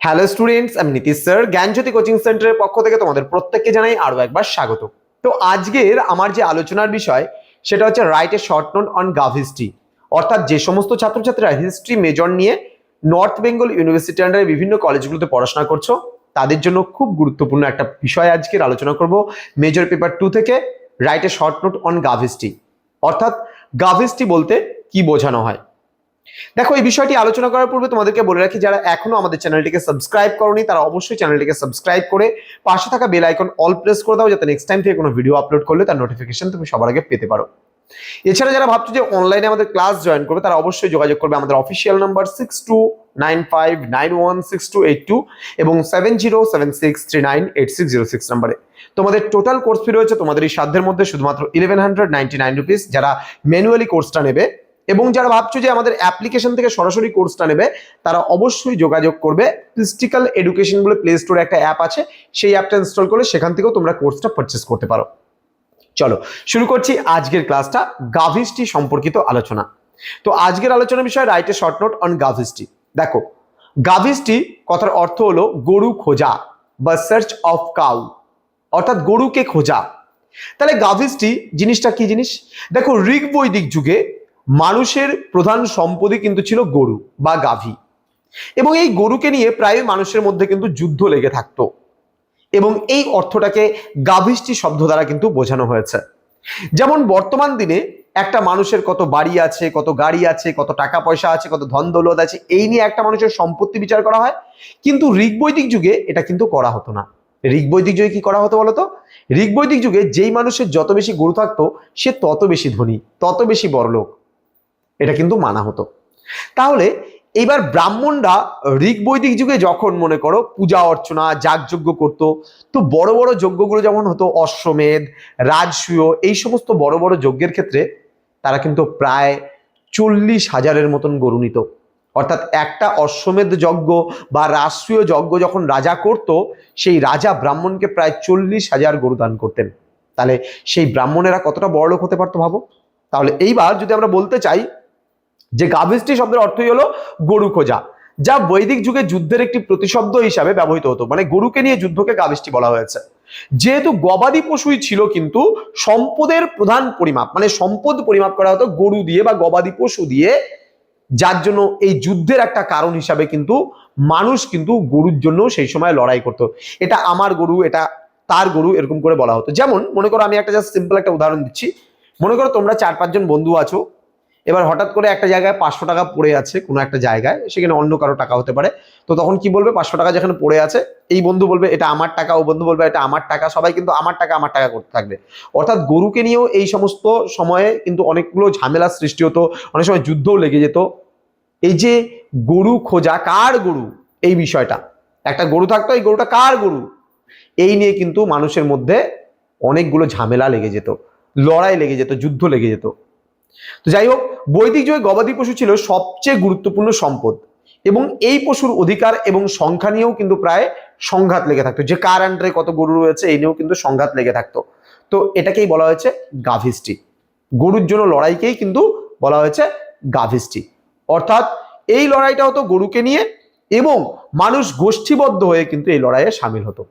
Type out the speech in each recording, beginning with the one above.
Hello students আমি Nitish sir জ্ঞানজ্যোতি coaching সেন্টারের পক্ষ থেকে তোমাদের প্রত্যেককে জানাই আরও একবার স্বাগত। তো আজকের আমার যে আলোচনার বিষয়, সেটা হচ্ছে write a short note on gov history অর্থাৎ যে সমস্ত ছাত্রছাত্রীরা হিস্ট্রি মেজর নিয়ে নর্থ বেঙ্গল ইউনিভার্সিটি আন্ডারে বিভিন্ন কলেজগুলোতে পড়াশোনা করছ, তাদের জন্য খুব গুরুত্বপূর্ণ একটা বিষয় আজকের আলোচনা করব। মেজর পেপার টু থেকে write a short note on gov history অর্থাৎ গাভ হিস্ট্রি বলতে কি বোঝানো হয়? দেখো, এই বিষয়টি আলোচনা করার পূর্বে তোমাদেরকে বলে রাখি, যারা এখনও আমাদের চ্যানেলটিকে সাবস্ক্রাইব করনি, তারা অবশ্যই চ্যানেলটিকে সাবস্ক্রাইব করে পাশে থাকা বেল আইকন অল প্রেস করে দাও, যাতে নেক্সট টাইম থেকে কোনো ভিডিও আপলোড করলে তার নোটিফিকেশন তুমি সবার আগে পেতে পারো। এছাড়া যারা ভাবছ যে অনলাইনে আমাদের ক্লাস জয়েন করবে, তারা অবশ্যই যোগাযোগ করবে আমাদের official number six two nine five nine one six two eight two এবং seven zero seven six three nine eight six zero six নাম্বারে তোমাদের টোটাল কোর্স ফি রয়েছে তোমাদের এই সাধ্যের মধ্যে শুধুমাত্র eleven hundred ninety nine rupees যারা ম্যানুয়ালি কোর্সটা নেবে এবং যারা ভাবছ যে আমাদের অ্যাপ্লিকেশন থেকে সরাসরি কোর্সটা নেবে, তারা অবশ্যই যোগাযোগ করবে। ফিস্টিক্যাল এডুকেশন বলে প্লে স্টোরে একটা অ্যাপ আছে। সেই অ্যাপটা ইনস্টল করলে সেখান থেকেও তোমরা কোর্সটা পারচেস করতে পারো। চলো, শুরু করছি আজকের ক্লাসটা গাভিস্টি সম্পর্কিত আলোচনা। তো আজকের আলোচনার বিষয় write a short note on gavishti দেখো গাভিস্টি কথার অর্থ হলো গরু খোঁজা বা সার্চ অফ কাউ অর্থাৎ গরুকে খোঁজা। তাহলে গাভিস্টি জিনিসটা কি জিনিস? দেখো ঋগ বৈদিক যুগে মানুষের প্রধান সম্পদই কিন্তু ছিল গরু বা গাভী। এবং এই গরুকে নিয়ে প্রায় মানুষের মধ্যে কিন্তু যুদ্ধ লেগে থাকতো। এবং এই অর্থটাকে গাভিষ্টি শব্দ দ্বারা কিন্তু বোঝানো হয়েছে। যেমন বর্তমান দিনে একটা মানুষের কত বাড়ি আছে, কত গাড়ি আছে, কত টাকা পয়সা আছে, কত ধন দৌলত আছে, এই নিয়ে একটা মানুষের সম্পত্তি বিচার করা হয়। কিন্তু ঋগবৈদিক যুগে এটা কিন্তু করা হতো না। ঋগবৈদিক যুগে কি করা হতো বলতো ঋগবৈদিক যুগে যেই মানুষের যত বেশি গরু থাকতো, সে তত বেশি ধনী, তত বেশি বড়লোক। এটা কিন্তু মানা হতো। তাহলে এবার ব্রাহ্মণরা ঋগ বৈদিক যুগে যখন মনে করো পূজা অর্চনা, যাগযজ্ঞ করতো, তো বড় বড় যজ্ঞগুলো যেমন হতো, অশ্বমেধ, রাজসূয়, এই সমস্ত বড় বড় যজ্ঞের ক্ষেত্রে তারা কিন্তু প্রায় চল্লিশ হাজারের মতন গরু নিত। অর্থাৎ একটা অশ্বমেধ যজ্ঞ বা রাষ্ট্রীয় যজ্ঞ যখন রাজা করত, সেই রাজা ব্রাহ্মণকে প্রায় চল্লিশ হাজার গরু দান করতেন। তাহলে সেই ব্রাহ্মণেরা কতটা বড় লোক হতে পারতো ভাবো? তাহলে এইবার যদি আমরা বলতে চাই যে গাভিষ্টি শব্দের অর্থই হলো গরু খোঁজা, যা বৈদিক যুগে যুদ্ধের একটি প্রতিশব্দ হিসাবে ব্যবহৃত হতো মানে গরুকে নিয়ে যুদ্ধকে গাভিষ্টি বলা হয়েছে। যেহেতু গবাদি পশুই ছিল কিন্তু সম্পদের প্রধান পরিমাপ মানে সম্পদ পরিমাপ করা হতো গরু দিয়ে বা গবাদি পশু দিয়ে, যার জন্য এই যুদ্ধের একটা কারণ হিসাবে কিন্তু মানুষ কিন্তু গরুর জন্য সেই সময় লড়াই করতো। এটা আমার গরু, এটা তার গরু এরকম করে বলা হতো। যেমন মনে করো আমি একটা জাস্ট সিম্পল একটা উদাহরণ দিচ্ছি। মনে করো তোমরা চার পাঁচজন বন্ধু আছো এবার হঠাৎ করে একটা জায়গায় পাঁচশো টাকা পড়ে আছে কোনো একটা জায়গায়, সেখানে অন্য কারও টাকা হতে পারে। তো তখন কি বলবে? পাঁচশো টাকা যেখানে পড়ে আছে, এই বন্ধু বলবে, এটা আমার টাকা, ও বন্ধু বলবে, এটা আমার টাকা। সবাই কিন্তু আমার টাকা আমার টাকা করতে থাকবে। অর্থাৎ গরুকে নিয়েও এই সমস্ত সময়ে কিন্তু অনেকগুলো ঝামেলার সৃষ্টি হতো, অনেক সময় যুদ্ধও লেগে যেত। এই যে গরু খোঁজা, কার গরু? এই বিষয়টা। একটা গরু থাকতো, এই গরুটা কার গরু? এই নিয়ে কিন্তু মানুষের মধ্যে অনেকগুলো ঝামেলা লেগে যেত, লড়াই লেগে যেত, যুদ্ধ লেগে যেত। তো যাই হোক, বৈদিক যুগে গবাদি পশু ছিল সবচেয়ে গুরুত্বপূর্ণ সম্পদ এবং এই পশুর অধিকার এবং সংখ্যা নিয়েও কিন্তু প্রায় সংঘাত লেগে থাকতো। যে কার আন্ডারে কত গরু রয়েছে, এই নিয়েও কিন্তু সংঘাত লেগে থাকতো। তো এটাকেই বলা হয়েছে গাভিষ্টি। গরুর জন্য লড়াইকেই কিন্তু বলা হয়েছে গাভিষ্টি। অর্থাৎ এই লড়াইটা হতো গরুকে নিয়ে এবং মানুষ গোষ্ঠীবদ্ধ হয়ে কিন্তু এই লড়াইয়ে সামিল হতো।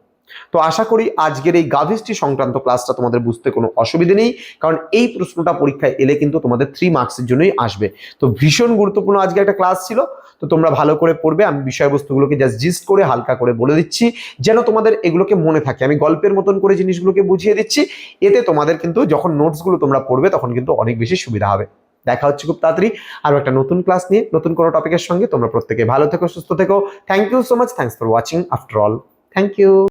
তো আশা করি আজকের এই গাভিষ্টি সংক্রান্ত ক্লাসটা তোমাদের বুঝতে কোনো অসুবিধে নেই, কারণ এই প্রশ্নটা পরীক্ষায় এলে কিন্তু তোমাদের থ্রি মার্কসের জন্যই আসবে। তো ভীষণ গুরুত্বপূর্ণ আজকে একটা ক্লাস ছিল, তো তোমরা ভালো করে পড়বে, আমি বিষয়বস্তুগুলোকে জাস্ট জিস্ট করে হালকা করে বলে দিচ্ছি, যেন তোমাদের এগুলোকে মনে থাকে। আমি গল্পের মতন করে জিনিসগুলোকে বুঝিয়ে দিচ্ছি, এতে তোমাদের কিন্তু যখন নোটসগুলো তোমরা পড়বে, তখন কিন্তু অনেক বেশি সুবিধা হবে। দেখা হচ্ছে খুব তাড়াতাড়ি আরও একটা নতুন ক্লাস নিয়ে, নতুন কোনো টপিকের সঙ্গে। তোমরা প্রত্যেকে ভালো থেকো, সুস্থ থেকো। Thank you so much thanks for watching after all thank you